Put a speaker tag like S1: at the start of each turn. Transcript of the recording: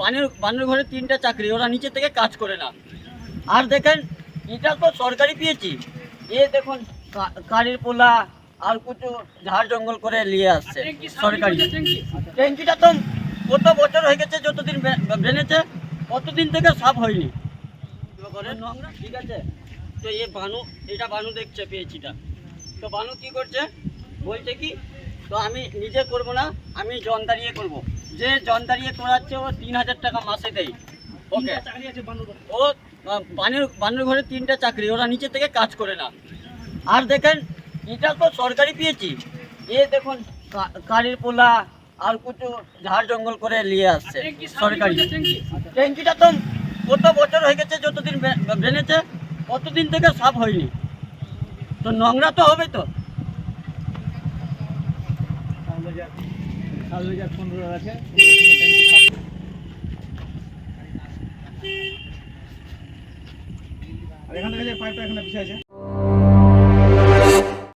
S1: বানের বানের ঘরে তিনটা চাকরি ওরা নিচে থেকে কাজ করে না। আর দেখেন এটা তো সরকারি পেয়েছি এ দেখুন কারির পোলা আর কিছু ঝাড় জঙ্গল করে নিয়ে আসছে সরকারি। ট্যাঙ্কিটা তো কত বছর হয়ে গেছে যতদিন বেনেছে কতদিন থেকে সাফ হয়নি। নোংরা ঠিক আছে? তো এ বানু এটা বানু দেখছে পেয়েছিটা তো বানু কি করছে? বলছে কি তো আমি নিজে করব না আমি জন দাঁড়িয়ে করব। যে জন দাঁড়িয়ে করাচ্ছে ও তিন হাজার টাকা মাসে দেয়। ওকে। ও বানের বানের ঘরে তিনটা চাকরি ওরা নিচে থেকে কাজ করে না। আর দেখেন এটা তো সরকারি পেয়েছি। এ দেখুন কারির পোলা আর কিছু ঝাড় জঙ্গল করে নিয়ে আসছে সরকারি। ট্যাঙ্কিটা তো কত বছর হয়ে গেছে যতদিন বেনেছে কতদিন থেকে সাফ হয়নি। তো নোংরা তো হবে তো।
S2: আর এখান থেকে যে পাইপটা এখানে পিছিয়ে আছে।